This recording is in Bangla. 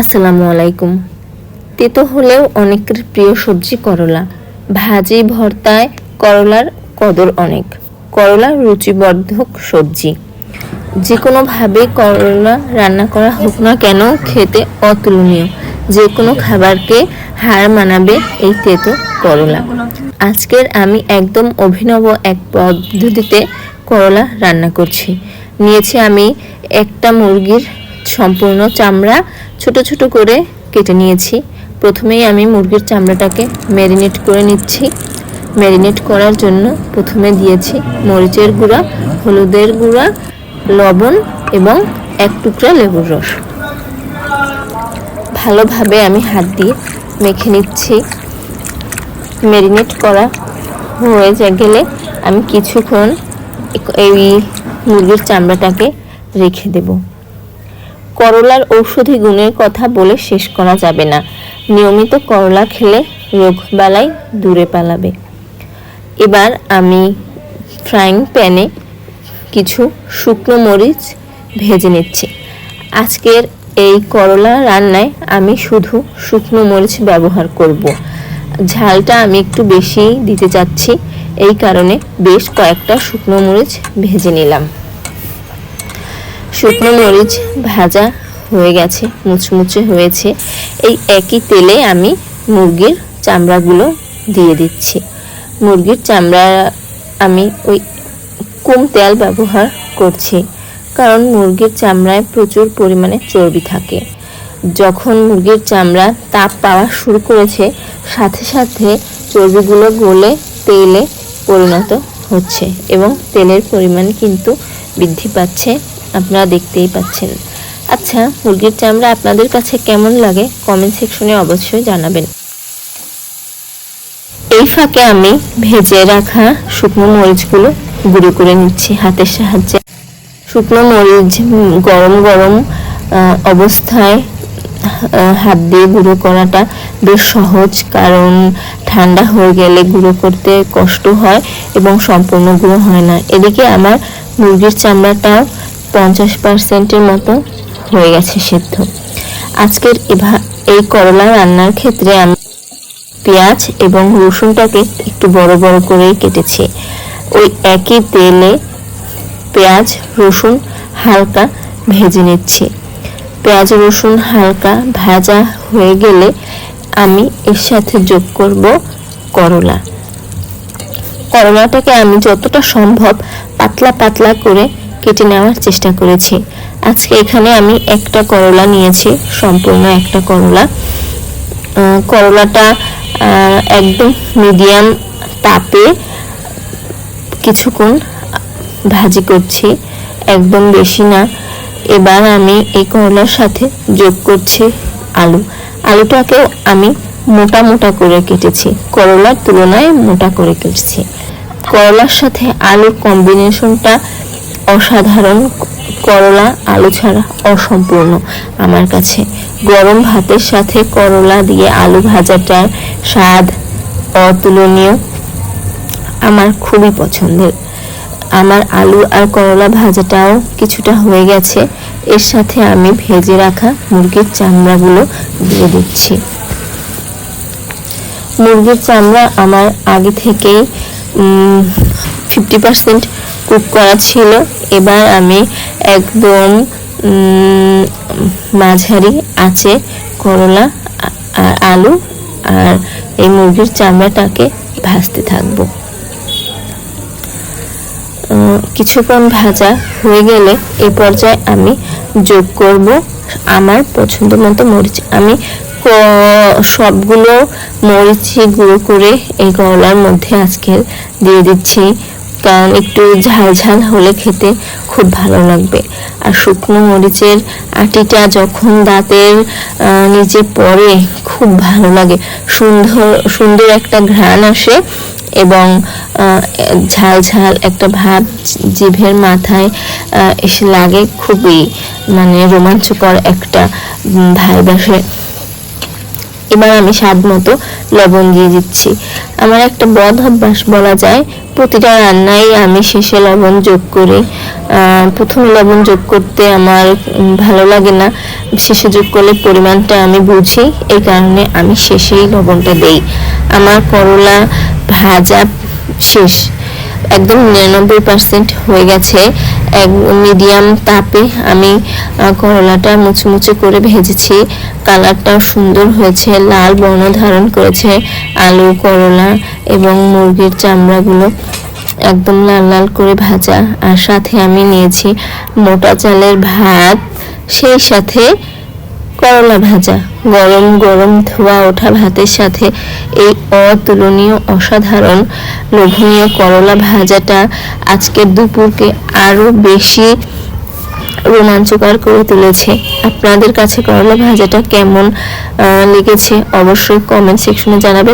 আসসালামু আলাইকুম। তেতো হলেও অনেকের প্রিয় সবজি করলা। ভাজি, ভর্তায় করলার কদর অনেক। করলা রুচিবর্ধক সবজি। যে কোনোভাবে করলা রান্না করা হোক না কেন, খেতে অতুলনীয়। যে কোনো খাবারকে হার মানাবে এই তেতো করলা। আজকের আমি একদম অভিনব এক পদ্ধতিতে করলা রান্না করছি। নিয়েছি আমি একটা মুরগির সম্পূর্ণ চামড়া ছোট ছোট করে কেটে নিয়েছি। প্রথমেই আমি মুরগির চামড়াটাকে ম্যারিনেট করে নিচ্ছি। ম্যারিনেট করার জন্য প্রথমে দিয়েছি মরিচের গুঁড়া, হলুদের গুঁড়া, লবণ এবং এক টুকরা লেবুর রস। ভালোভাবে আমি হাত দিয়ে মেখে নিচ্ছি। ম্যারিনেট করা হয়ে যা গেলে আমি কিছুক্ষণ এই মুরগির চামড়াটাকে রেখে দেব। করলার ঔষধি গুণের কথা বলে শেষ করা যাবে না। নিয়মিত করলা খেলে রোগ বালাই দূরে পালাবে। এবার আমি ফ্রাইং প্যানে কিছু শুকনো মরিচ ভেজে নিচ্ছি। আজকের এই করলা রান্নায় আমি শুধু শুকনো মরিচ ব্যবহার করব। ঝালটা আমি একটু বেশি দিতে চাচ্ছি, এই কারণে বেশ কয়েকটা শুকনো মরিচ ভেজে নিলাম। শুকনো মরিচ ভাজা হয়ে গেছে, মুচমুচে হয়েছে। এই একই তেলে আমি মুরগির চামড়াগুলো দিয়ে দিচ্ছি। মুরগির চামড়া আমি ওই কম তেল ব্যবহার করছি, কারণ মুরগির চামড়ায় প্রচুর পরিমাণে চর্বি থাকে। যখন মুরগির চামড়া তাপ পাওয়া শুরু করেছে, সাথে সাথে চর্বিগুলো গলে তেলে পরিণত হচ্ছে এবং তেলের পরিমাণ কিন্তু বৃদ্ধি পাচ্ছে। আপনারা দেখতেই পাচ্ছেন। আচ্ছা মুরগির চামড়া আপনাদের কাছে কেমন লাগে কমেন্ট সেকশনে অবশ্যই জানাবেন। এই ফাঁকে আমি ভেজে রাখা শুকনো মরিচগুলো গুঁড়ো করে নিচ্ছি হাতের সাহায্যে। শুকনো মরিচ গরম গরম অবস্থায় হাত দিয়ে গুঁড়ো করাটা বেশ সহজ কারণ ঠান্ডা হয়ে গেলে গুঁড়ো করতে কষ্ট হয় এবং সম্পূর্ণ গুঁড়ো হয় না। এদিকে আমার মুরগির চামড়াটা পঞ্চাশ পার্সেন্টের মতো হয়ে গেছে সেদ্ধ। আজকের এই করলা রান্নার ক্ষেত্রে আমি পেঁয়াজ এবং রসুনটাকে একটু বড় বড় করেই কেটেছি। ওই একই তেলে পেঁয়াজ, রসুন হালকা ভেজে নিচ্ছি। পেঁয়াজ, রসুন হালকা ভাজা হয়ে গেলে আমি এর সাথে যোগ করব করলা। করলাটাকে আমি যতটা সম্ভব পাতলা পাতলা করে কেটে নেওয়ার চেষ্টা করেছি। আজকে এখানে আমি একটা করলা নিয়েছি, সম্পূর্ণ একটা করলা। করলাটা একদম মিডিয়াম তাপে কিছুক্ষণ ভাজি করছি, একদম বেশি না। এবার আমি এই করলার সাথে যোগ করছি আলু। আলুটাকেও আমি মোটা মোটা করে কেটেছি, করলার তুলনায় মোটা করে কেটেছি। করলার সাথে আলুর কম্বিনেশনটা অসাধারণ করলা আলু ছাড়া অসম্পূর্ণ আমার কাছে। গরম ভাতের সাথে করলা দিয়ে আলু ভাজাটার স্বাদ অতুলনীয়, আমার খুবই পছন্দের। আমার আলু আর করলা ভাজাটাও কিছুটা হয়ে গেছে। এর সাথে আমি ভেজে রাখা মুরগির চামড়াগুলো দিয়ে দিচ্ছি। মুরগির চামড়া আমার আগে থেকেই ফিফটি পার্সেন্ট কুক করা ছিল। এবার আমি একদম মাঝারি আছে করলা আর আলু আর এই মুরগির চামড়াটাকে ভাজতে থাকব। কিছুক্ষণ ভাজা হয়ে গেলে এ পর্যায়ে আমি যোগ করব আমার পছন্দ মতো মরিচ। আমি সবগুলো মরিচই গুঁড়ো করে এই গলার মধ্যে আজকে দিয়ে দিচ্ছি। কারণ একটু ঝাল ঝাল হলে খেতে খুব ভালো লাগবে। আর শুকনো মরিচের আটিটা যখন দাঁতের নিচে পড়ে, খুব ভালো লাগে। সুন্দর সুন্দর একটা ঘ্রাণ আসে এবং ঝাল ঝাল একটা ভাব জিভের মাথায় এসে লাগে। খুবই মানে রোমাঞ্চকর একটা ভাইব আসে। এবার আমি স্বাদ মতো লবণ দিয়ে দিচ্ছি। আমার একটা বদ অভ্যাস বলা যায়, প্রতিটা রান্নায় আমি শেষে লবণ যোগ করি। প্রথমে লবণ যোগ করতে আমার ভালো লাগে না। শেষে যোগ করলে পরিমাণটা আমি বুঝি, এই কারণে আমি শেষেই লবণটা দেই। আমার করলা ভাজা শেষ। একদম নিরানব্বই পার্সেন্ট হয়ে গেছে। এক মিডিয়াম তাপে আমি করলাটা মুচমুচে করে ভেজেছি। কালারটাও সুন্দর হয়েছে, লাল বর্ণ ধারণ করেছে আলু, করলা এবং মুরগির চামড়াগুলো। একদম লাল লাল করে ভাজা। আর সাথে আমি নিয়েছি মোটা চালের ভাত, সেই সাথে করলা ভাজা। গরম গরম ধোয়া ওঠা ভাতের সাথে এই অতুলনীয়, অসাধারণ, লোভনীয় করলা ভাজাটা আজকের দুপুরকে আরও বেশি রোমাঞ্চকর করে তুলেছে। আপনাদের কাছে করলা ভাজাটা কেমন লেগেছে অবশ্যই কমেন্ট সেকশনে জানাবেন।